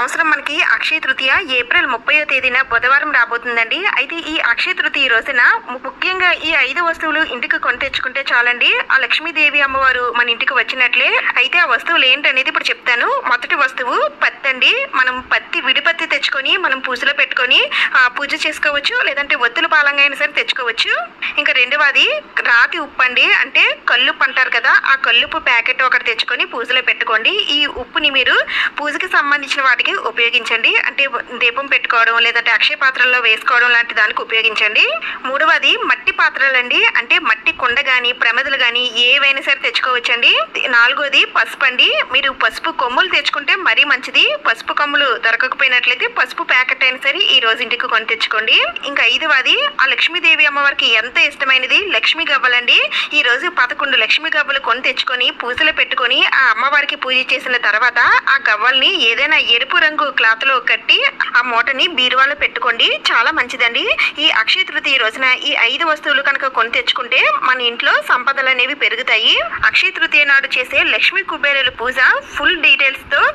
సంవత్సరం మనకి అక్షయ తృతీయ ఏప్రిల్ ముప్పయో తేదీన బుధవారం రాబోతుందండి. అయితే ఈ అక్షయ తృతీయ రోజున ముఖ్యంగా ఈ ఐదు వస్తువులు ఇంటికి కొని తెచ్చుకుంటే చాలండి. ఆ లక్ష్మీదేవి అమ్మవారు మన ఇంటికి వచ్చినట్లే. అయితే ఆ వస్తువులు ఏంటనేది ఇప్పుడు చెప్తాను. మొదటి వస్తువు పత్తి అండి మనం పత్తి విడిపత్తి తెచ్చుకొని మనం పూజలో పెట్టుకొని పూజ చేసుకోవచ్చు లేదంటే ఒత్తుల పాలంగా అయినా సరే తెచ్చుకోవచ్చు. ఇంకా రెండవది రాతి ఉప్పు అండి అంటే కల్లుప్పు అంటారు కదా ఆ కల్లుప్పు ప్యాకెట్ ఒకటి తెచ్చుకొని పూజలో పెట్టుకోండి. ఈ ఉప్పుని మీరు పూజకి సంబంధించిన వాటికి ఉపయోగించండి. అంటే దీపం పెట్టుకోవడం లేదంటే అక్షయ పాత్రల్లో వేసుకోవడం లాంటి దానికి ఉపయోగించండి. మూడవది మట్టి పాత్రలండి అంటే మట్టి కుండ కానీ ప్రమదలు కానీ ఏవైనా సరే తెచ్చుకోవచ్చండి. నాలుగోది పసుపు అండి మీరు పసుపు కొమ్ములు తెచ్చుకుంటే మరీ మంచిది. పసుపు కొమ్ములు దొరకకపోయినట్లయితే పసుపు ప్యాకెట్ అయినా సరే ఈ రోజు ఇంటికి కొని తెచ్చుకోండి ఇంకా ఐదవది ఆ లక్ష్మీదేవి అమ్మవారికి ఎంత ఇష్టమైనది లక్ష్మీ గవ్వలండి. ఈ రోజు పదకొండు లక్ష్మీ గవ్వలు కొని తెచ్చుకొని పూజలు పెట్టుకొని ఆ అమ్మవారికి పూజ చేసిన తర్వాత ఆ గవ్వల్ని ఏదైనా ఎరుపు రంగు క్లాత్లో కట్టి ఆ మూటని బీరువాలో పెట్టుకోండి. చాలా మంచిదండి. ఈ అక్షయ తృతీయ రోజున ఈ ఐదు వస్తువులు కనుక కొని తెచ్చుకుంటే మన ఇంట్లో సంపదలు అనేవి పెరుగుతాయి. అక్షయ తృతీయ నాడు చేసే లక్ష్మీ కుబేరుల పూజ ఫుల్ డీటెయిల్స్తో